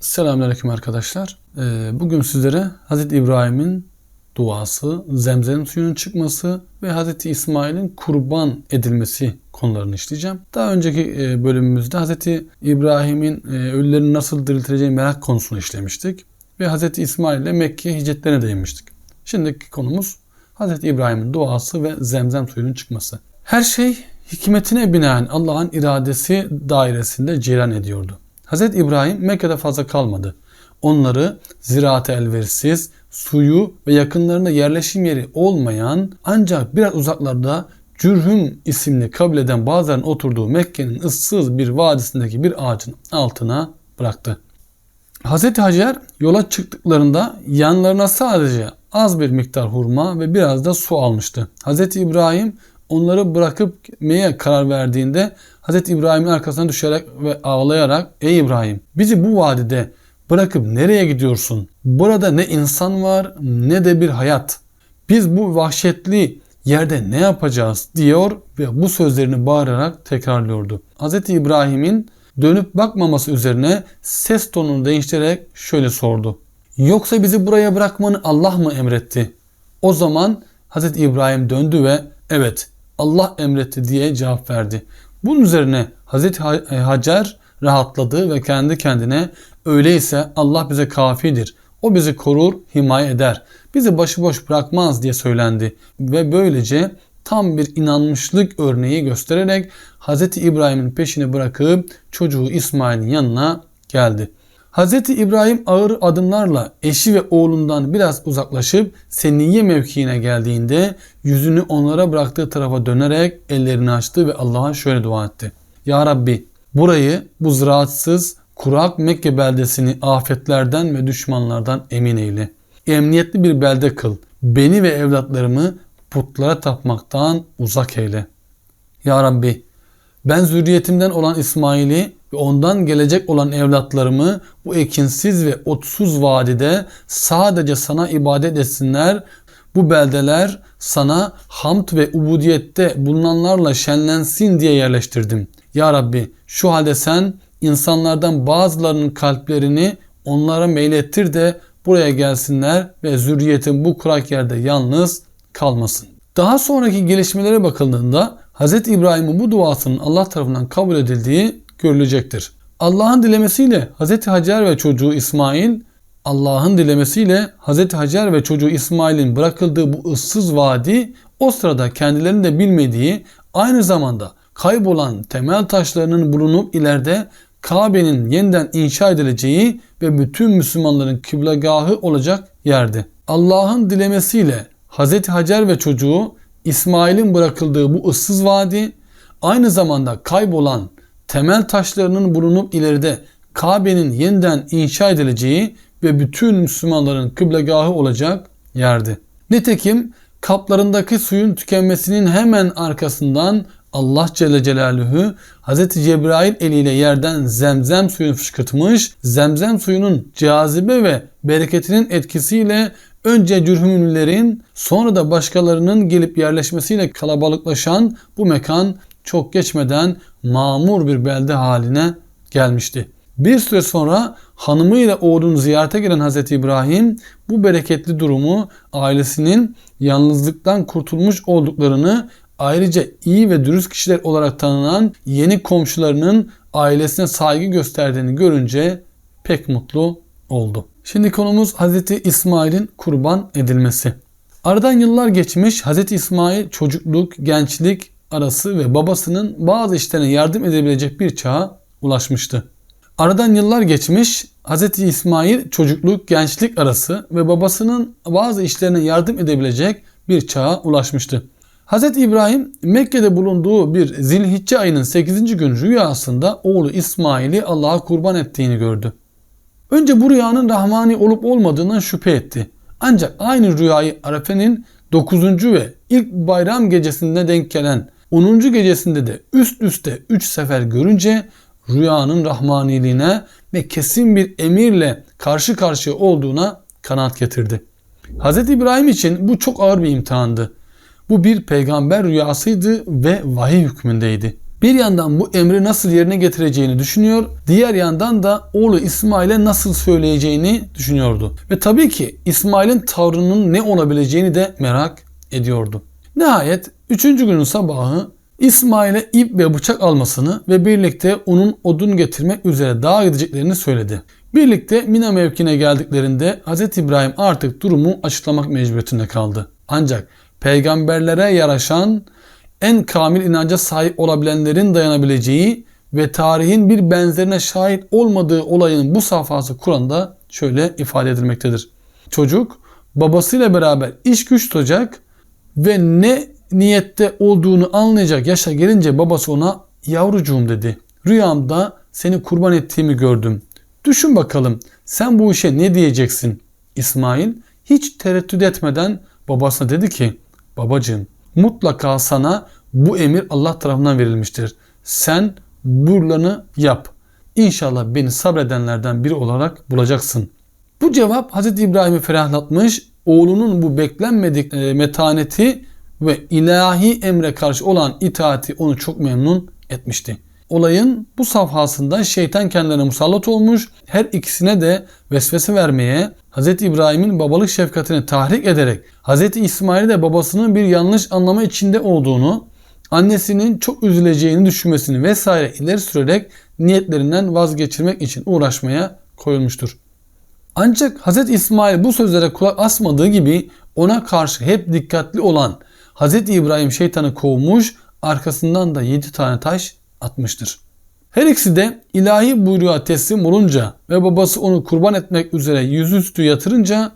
Selamünaleyküm arkadaşlar. Ee, Bugün sizlere Hz. İbrahim'in duası, zemzem suyunun çıkması ve Hz. İsmail'in kurban edilmesi konularını işleyeceğim. Daha önceki e, bölümümüzde Hz. İbrahim'in e, ölülerini nasıl diriltileceği merak konusunu işlemiştik. Ve Hz. İsmail ile Mekke'ye hicretlerine değinmiştik. Şimdiki konumuz Hz. İbrahim'in duası ve zemzem suyunun çıkması. Her şey hikmetine binaen Allah'ın iradesi dairesinde cereyan ediyordu. Hz. İbrahim Mekke'de fazla kalmadı. Onları ziraate elverişsiz, suyu ve yakınlarında yerleşim yeri olmayan ancak biraz uzaklarda Cürhüm isimli kabileden bazılarının oturduğu Mekke'nin ıssız bir vadisindeki bir ağacın altına bıraktı. Hz. Hacer yola çıktıklarında yanlarına sadece az bir miktar hurma ve biraz da su almıştı. Hz. İbrahim onları bırakıp gitmeye karar verdiğinde Hz. İbrahim'in arkasına düşerek ve ağlayarak Ey İbrahim bizi bu vadide bırakıp nereye gidiyorsun? Burada ne insan var ne de bir hayat. Biz bu vahşetli yerde ne yapacağız diyor ve bu sözlerini bağırarak tekrarlıyordu. Hz. İbrahim'in dönüp bakmaması üzerine ses tonunu değiştirerek şöyle sordu. Yoksa bizi buraya bırakmanı Allah mı emretti? O zaman Hz. İbrahim döndü ve evet Allah emretti diye cevap verdi. Bunun üzerine Hz. Hacer rahatladı ve kendi kendine öyleyse Allah bize kafidir. O bizi korur, himaye eder. Bizi başıboş bırakmaz diye söylendi. Ve böylece tam bir inanmışlık örneği göstererek Hz. İbrahim'in peşini bırakıp çocuğu İsmail'in yanına geldi. Hz. İbrahim ağır adımlarla eşi ve oğlundan biraz uzaklaşıp Seniye mevkiine geldiğinde yüzünü onlara bıraktığı tarafa dönerek ellerini açtı ve Allah'a şöyle dua etti. Ya Rabbi burayı bu ziraatsız kurak Mekke beldesini afetlerden ve düşmanlardan emin eyle. Emniyetli bir belde kıl. Beni ve evlatlarımı putlara tapmaktan uzak eyle. Ya Rabbi ben zürriyetimden olan İsmail'i ve ondan gelecek olan evlatlarımı bu ekinsiz ve otsuz vadide sadece sana ibadet etsinler. Bu beldeler sana hamd ve ubudiyette bulunanlarla şenlensin diye yerleştirdim. Ya Rabbi şu halde sen insanlardan bazılarının kalplerini onlara meylettir de buraya gelsinler ve zürriyetin bu kurak yerde yalnız kalmasın. Daha sonraki gelişmelere bakıldığında Hz. İbrahim'in bu duasının Allah tarafından kabul edildiği görülecektir. Allah'ın dilemesiyle Hz. Hacer ve çocuğu İsmail Allah'ın dilemesiyle Hz. Hacer ve çocuğu İsmail'in bırakıldığı bu ıssız vadi o sırada kendilerinin de bilmediği aynı zamanda kaybolan temel taşlarının bulunup ileride Kabe'nin yeniden inşa edileceği ve bütün Müslümanların kıblegahı olacak yerdi. Allah'ın dilemesiyle Hz. Hacer ve çocuğu İsmail'in bırakıldığı bu ıssız vadi aynı zamanda kaybolan temel taşlarının bulunup ileride Kabe'nin yeniden inşa edileceği ve bütün Müslümanların kıblegahı olacak yerdi. Nitekim kaplarındaki suyun tükenmesinin hemen arkasından Allah Celle Celaluhu Hz. Cebrail eliyle yerden zemzem suyunu fışkırtmış. Zemzem suyunun cazibe ve bereketinin etkisiyle önce cürhümlülerin sonra da başkalarının gelip yerleşmesiyle kalabalıklaşan bu mekan çok geçmeden mamur bir belde haline gelmişti. Bir süre sonra hanımıyla oğlunu ziyarete gelen Hz. İbrahim bu bereketli durumu ailesinin yalnızlıktan kurtulmuş olduklarını ayrıca iyi ve dürüst kişiler olarak tanınan yeni komşularının ailesine saygı gösterdiğini görünce pek mutlu oldu. Şimdi konumuz Hz. İsmail'in kurban edilmesi. Aradan yıllar geçmiş Hz. İsmail çocukluk, gençlik arası ve babasının bazı işlerine yardım edebilecek bir çağa ulaşmıştı. Aradan yıllar geçmiş Hz. İsmail çocukluk, gençlik arası ve babasının bazı işlerine yardım edebilecek bir çağa ulaşmıştı. Hz. İbrahim Mekke'de bulunduğu bir zilhicce ayının 8. gün rüyasında oğlu İsmail'i Allah'a kurban ettiğini gördü. Önce bu rüyanın rahmani olup olmadığından şüphe etti. Ancak aynı rüyayı Arefe'nin 9. ve ilk bayram gecesinde denk gelen 10. gecesinde de üst üste 3 sefer görünce rüyanın rahmaniliğine ve kesin bir emirle karşı karşıya olduğuna kanaat getirdi. Hz. İbrahim için bu çok ağır bir imtihandı. Bu bir peygamber rüyasıydı ve vahiy hükmündeydi. Bir yandan bu emri nasıl yerine getireceğini düşünüyor, diğer yandan da oğlu İsmail'e nasıl söyleyeceğini düşünüyordu. Ve tabii ki İsmail'in tavrının ne olabileceğini de merak ediyordu. Nihayet 3. günün sabahı İsmail'e ip ve bıçak almasını ve birlikte onun odun getirmek üzere dağa gideceklerini söyledi. Birlikte Mina mevkine geldiklerinde Hz. İbrahim artık durumu açıklamak mecburiyetinde kaldı. Ancak peygamberlere yaraşan en kamil inanca sahip olabilenlerin dayanabileceği ve tarihin bir benzerine şahit olmadığı olayın bu safhası Kur'an'da şöyle ifade edilmektedir. Çocuk babasıyla beraber iş güç tutacak ve ne niyette olduğunu anlayacak yaşa gelince babası ona yavrucuğum dedi. Rüyamda seni kurban ettiğimi gördüm. Düşün bakalım sen bu işe ne diyeceksin? İsmail hiç tereddüt etmeden babasına dedi ki babacığım mutlaka sana bu emir Allah tarafından verilmiştir. Sen buralarını yap. İnşallah beni sabredenlerden biri olarak bulacaksın. Bu cevap Hz. İbrahim'i ferahlatmış, oğlunun bu beklenmedik e, metaneti ve ilahi emre karşı olan itaati onu çok memnun etmişti. Olayın bu safhasında şeytan kendilerine musallat olmuş, her ikisine de vesvese vermeye, Hz. İbrahim'in babalık şefkatini tahrik ederek Hz. İsmail'i de babasının bir yanlış anlama içinde olduğunu, annesinin çok üzüleceğini düşünmesini vesaire ileri sürerek niyetlerinden vazgeçirmek için uğraşmaya koyulmuştur. Ancak Hz. İsmail bu sözlere kulak asmadığı gibi ona karşı hep dikkatli olan Hz. İbrahim şeytanı kovmuş, arkasından da 7 tane taş atmıştır. Her ikisi de ilahi buyruğa teslim olunca ve babası onu kurban etmek üzere yüzüstü yatırınca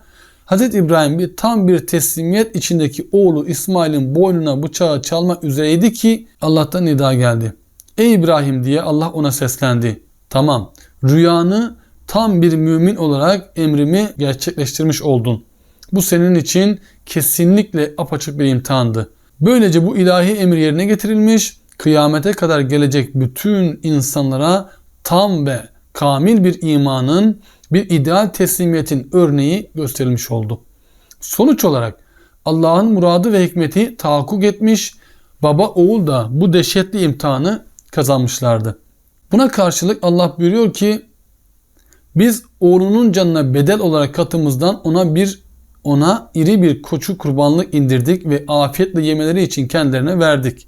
Hz. İbrahim bir tam bir teslimiyet içindeki oğlu İsmail'in boynuna bıçağı çalmak üzereydi ki Allah'tan nida geldi. Ey İbrahim diye Allah ona seslendi. Tamam rüyanı tam bir mümin olarak emrimi gerçekleştirmiş oldun. Bu senin için kesinlikle apaçık bir imtihandı. Böylece bu ilahi emir yerine getirilmiş, kıyamete kadar gelecek bütün insanlara tam ve kamil bir imanın, bir ideal teslimiyetin örneği gösterilmiş oldu. Sonuç olarak Allah'ın muradı ve hikmeti tahakkuk etmiş, baba oğul da bu dehşetli imtihanı kazanmışlardı. Buna karşılık Allah buyuruyor ki biz oğlunun canına bedel olarak katımızdan ona bir ona iri bir koçu kurbanlık indirdik ve afiyetle yemeleri için kendilerine verdik.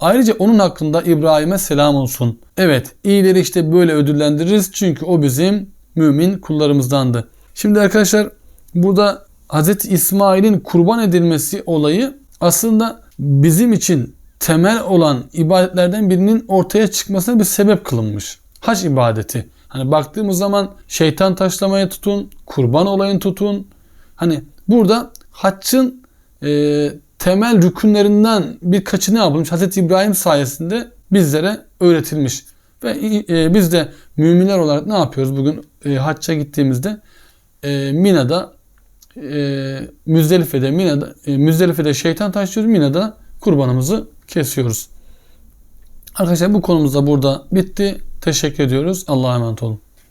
Ayrıca onun hakkında İbrahim'e selam olsun. Evet iyileri işte böyle ödüllendiririz çünkü o bizim mümin kullarımızdandı. Şimdi arkadaşlar burada Hz. İsmail'in kurban edilmesi olayı aslında bizim için temel olan ibadetlerden birinin ortaya çıkmasına bir sebep kılınmış. Hac ibadeti. Hani baktığımız zaman şeytan taşlamaya tutun, kurban olayın tutun. Hani burada haccın e, temel rükünlerinden birkaçı ne yapılmış? Hz. İbrahim sayesinde bizlere öğretilmiş. Ve e, biz de müminler olarak ne yapıyoruz bugün e, hacca gittiğimizde? E, Mina'da e, Müzdelife'de Mina'da e, Müzdelife'de şeytan taşlıyoruz. Mina'da kurbanımızı kesiyoruz. Arkadaşlar bu konumuz da burada bitti. Teşekkür ediyoruz. Allah'a emanet olun.